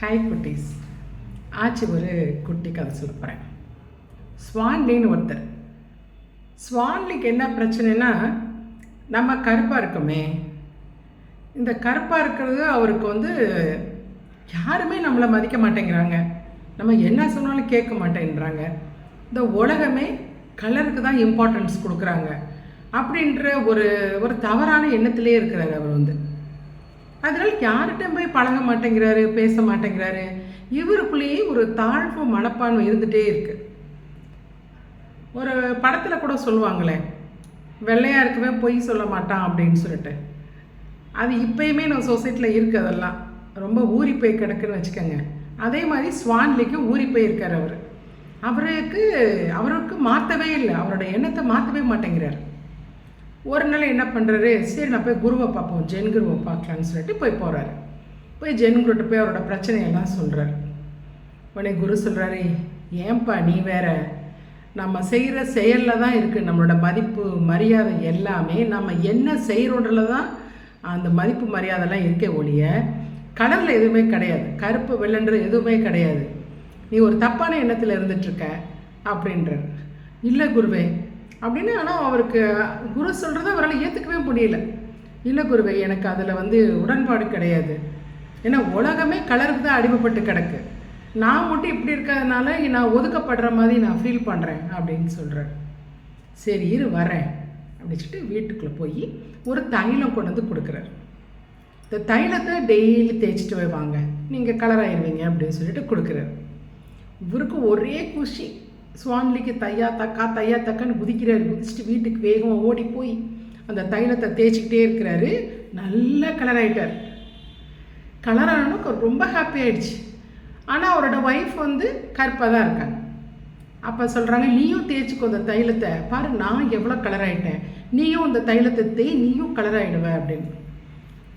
Hi குட்டீஸ் ஆச்சு ஒரு குட்டி கதை சொல்ல போகிறேன் ஸ்வான்லின்னு ஒருத்தர். ஸ்வான்லிக்கு என்ன பிரச்சனைனா நம்ம கருப்பாக இருக்கோமே. இந்த கருப்பாக இருக்கிறது அவருக்கு வந்து யாருமே நம்மளை மதிக்க மாட்டேங்கிறாங்க. நம்ம என்ன சொன்னாலும் கேட்க மாட்டேங்கிறாங்க இந்த உலகமே கலருக்கு தான் இம்பார்ட்டன்ஸ் கொடுக்குறாங்க. அப்படின்ற ஒரு ஒரு தவறான எண்ணத்திலே இருக்கிறார் அவர் வந்து. அதனால் யார்கிட்டையும் போய் பழக மாட்டேங்கிறாரு பேச மாட்டேங்கிறாரு. இவருக்குள்ளேயே ஒரு தாழ்வு மனப்பான்மை இருந்துகிட்டே இருக்கு. ஒரு படத்தில் கூட சொல்லுவாங்களே வெள்ளையாக இருக்கவே பொய் சொல்ல மாட்டான் அப்படின்னு சொல்லிட்டு. அது இப்பயுமே நம்ம சொசைட்டியில் இருக்குது அதெல்லாம். ரொம்ப ஊறி போய் கிடக்குன்னு வச்சுக்கோங்க. அதே மாதிரி ஸ்வான்லிக்கு ஊறி போயிருக்கார் அவர். அவருக்கு அவருக்கு மாற்றவே இல்லை. அவரோட எண்ணத்தை மாற்றவே மாட்டேங்கிறார். ஒரு நாள் என்ன பண்ணுறாரு சரி நான் போய் குருவை பார்ப்போம். ஜென் குருவை பார்க்கலான்னு சொல்லிட்டு போய் போகிறாரு போய் ஜென் குருட்ட போய் அவரோட பிரச்சனையெல்லாம் சொல்கிறாரு உடனே குரு சொல்கிறாரு ஏன்பா நீ வேற? நம்ம செய்கிற செயலில் தான் இருக்குது நம்மளோட மதிப்பு மரியாதை எல்லாமே நம்ம என்ன செய்கிறோன்றல தான் அந்த மதிப்பு மரியாதைலாம் இருக்கே ஒழிய கலரில் எதுவுமே கிடையாது. கருப்பு வெள்ளன்றது எதுவுமே கிடையாது. நீ ஒரு தப்பான எண்ணத்தில் இருந்துட்டுருக்க அப்படின்றார். இல்லை குருவே அப்படின்னு ஆனால் அவருக்கு குரு சொல்கிறத அவரால் ஏற்றுக்கவே முடியல. இல்லை குருவை எனக்கு அதில் வந்து உடன்பாடு கிடையாது. ஏன்னா உலகமே கலருக்கு தான் அடிமைப்பட்டு கிடக்கு. நான் மட்டும் இப்படி இருக்கிறதுனால நான் ஒதுக்கப்படுற மாதிரி நான் ஃபீல் பண்ணுறேன் அப்படின்னு சொல்கிறேன் சரி இரு வரேன் அப்படின்னு சொல்லிட்டு வீட்டுக்குள்ளே போய் ஒரு தைலம் கொண்டு வந்து கொடுக்குறாரு. இந்த தைலத்தை டெய்லி தேய்ச்சிட்டு போய் வாங்க. நீங்கள் கலர் ஆயிடுவீங்க அப்படின்னு சொல்லிட்டு கொடுக்குறாரு. இவருக்கு ஒரே குஷி. சுவாமிலிக்கு தையா தக்கா தையா தக்கான்னு குதிக்கிறாரு. குதிச்சுட்டு வீட்டுக்கு வேகமாக ஓடி போய் அந்த தைலத்தை தேய்ச்சிக்கிட்டே இருக்கிறாரு. நல்ல கலர் ஆகிட்டார் கலர் ஆனவனுக்கு ரொம்ப ஹாப்பி ஆயிடுச்சு. ஆனால் அவரோட ஒய்ஃப் வந்து கருப்பாக தான் இருக்காங்க. அப்போ சொல்கிறாங்க நீயும் தேய்ச்சிக்கோ அந்த தைலத்தை. பாரு நான் எவ்வளோ கலர் ஆகிட்டேன் நீயும் அந்த தைலத்தை தேய் நீயும் கலர் ஆகிடுவ அப்படின்னு.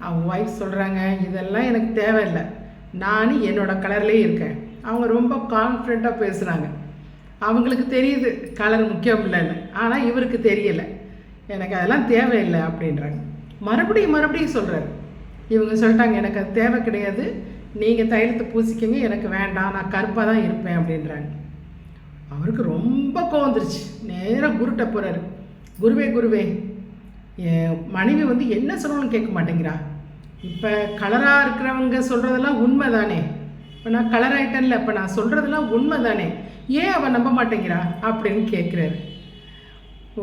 அவங்க ஒய்ஃப் சொல்கிறாங்க இதெல்லாம் எனக்கு தேவையில்லை. நானும் என்னோடய கலர்லேயே இருக்கேன். அவங்க ரொம்ப கான்ஃபிடெண்ட்டாக பேசுகிறாங்க அவங்களுக்கு தெரியுது கலர் முக்கியம் இல்லைன்னு. ஆனால் இவருக்கு தெரியலை. எனக்கு அதெல்லாம் தேவையில்லை அப்படின்றாங்க. மறுபடியும் மறுபடியும் சொல்கிறாரு இவங்க சொல்லிட்டாங்க எனக்கு அது தேவை கிடையாது. நீங்கள் தைலத்தை பூசிக்கங்க எனக்கு வேண்டாம். நான் கருப்பாக தான் இருப்பேன் அப்படின்றாங்க. அவருக்கு ரொம்ப கோவந்துருச்சு நேராக குருட்ட போகிறாரு குருவே குருவே என் மனைவி வந்து என்ன சொல்லணும்னு கேட்க மாட்டேங்கிறா. இப்போ கலராக இருக்கிறவங்க சொல்கிறதெல்லாம் உண்மை தானே இப்போ நான் கலர் ஆகிட்டேன்ல இப்போ நான் சொல்கிறதெல்லாம் உண்மை தானே ஏன் அவன் நம்ப மாட்டேங்கிறா? அப்படின்னு கேட்குறாரு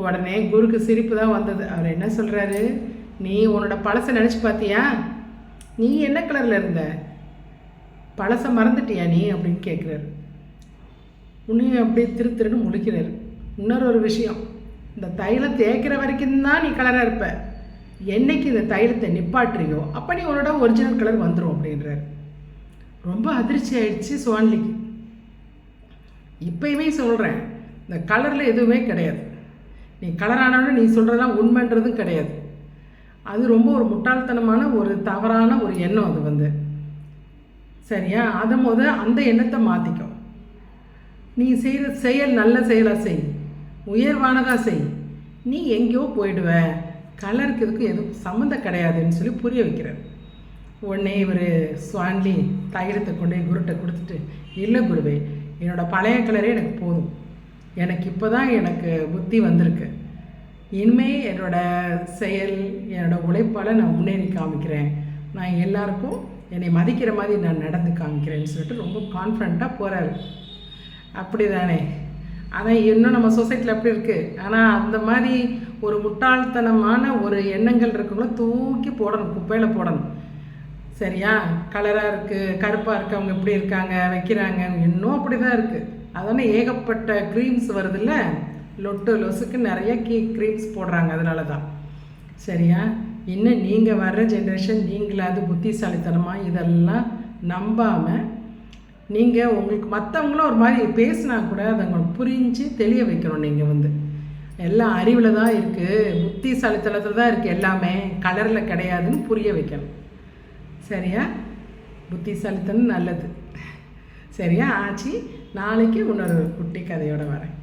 உடனே குருக்கு சிரிப்பு தான் வந்தது. அவர் என்ன சொல்கிறாரு நீ உன்னோட பழசை நினச்சி பார்த்தியா நீ என்ன கலரில் இருந்த? பழசை மறந்துட்டியா நீ? அப்படின்னு கேட்குறாரு உன்னையும் அப்படியே திரு திருன்னு முழிக்கிறாரு. இன்னொரு ஒரு விஷயம். இந்த தைலம் தேய்க்கிற வரைக்கும் தான் நீ கலராக இருப்ப. என்னைக்கு இந்த தைலத்தை நிப்பாட்டுறியோ அப்போ நீ உன்னோட ஒரிஜினல் கலர் வந்துடும் அப்படின்றாரு. ரொம்ப அதிர்ச்சி ஆயிடுச்சு சுவான்லிக்கு. இப்பயுமே சொல்கிறேன் இந்த கலரில் எதுவுமே கிடையாது. நீ கலரானவனு நீ சொல்கிறதெல்லாம் உண்மைன்றதும் கிடையாது. அது ரொம்ப ஒரு முட்டாள்தனமான ஒரு தவறான ஒரு எண்ணம் அது வந்து. சரியா? அதை முத அந்த எண்ணத்தை மாற்றிக்கோ நீ செய்கிற செயல் நல்ல செயலாக செய். உயர்வானதாக செய். நீ எங்கேயோ போயிடுவ. கலருக்கு இதுக்கு எதுவும் சம்மந்தம் கிடையாதுன்னு சொல்லி புரிய வைக்கிறேன் உடனே இவர் சுவான்லி தைலத்தை கொண்டு போய் குருட்டை கொடுத்துட்டு இல்லை குருவே என்னோடய பழைய கலரே எனக்கு போதும். எனக்கு இப்போ தான் எனக்கு புத்தி வந்திருக்கு. இனிமே என்னோட செயல் என்னோடய உழைப்பால் நான் முன்னேறி காமிக்கிறேன். நான் எல்லாருக்கும் என்னை மதிக்கிற மாதிரி நான் நடந்து காமிக்கிறேன்னு சொல்லிட்டு ரொம்ப கான்ஃபிடண்ட்டாக போகிறாரு அப்படி தானே ஆனால் இன்னும் நம்ம சொசைட்டியில் அப்படி இருக்குது ஆனால் அந்த மாதிரி ஒரு முட்டாள்தனமான ஒரு எண்ணங்கள் இருக்கவங்கள தூக்கி போடணும் குப்பையில் போடணும். சரியா? கலராக இருக்குது கருப்பாக இருக்கவங்க இப்படி இருக்காங்க வைக்கிறாங்க இன்னும் அப்படி தான் இருக்குது அதனால் ஏகப்பட்ட க்ரீம்ஸ் வருதுல்ல? லொட்டு லொசுக்கு நிறைய கீ க்ரீம்ஸ் போடுறாங்க அதனால தான் சரியா? இன்னும் நீங்கள் வர்ற ஜென்ரேஷன் நீங்களாவது புத்திசாலித்தனமாக இதெல்லாம் நம்பாமல் நீங்கள் உங்களுக்கு மற்றவங்களும் ஒரு மாதிரி பேசினா கூட அதை உங்களுக்கு புரிஞ்சு தெளிய வைக்கணும் நீங்கள் வந்து. எல்லாம் அறிவில் தான் இருக்குது புத்திசாலித்தனத்தில் தான் இருக்குது எல்லாமே. கலரில் கிடையாதுன்னு புரிய வைக்கணும். சரியா? புத்திசாலித்தனம் நல்லது. சரியா ஆச்சு? நாளைக்கு இன்னொரு குட்டி கதையோடு வரேன்.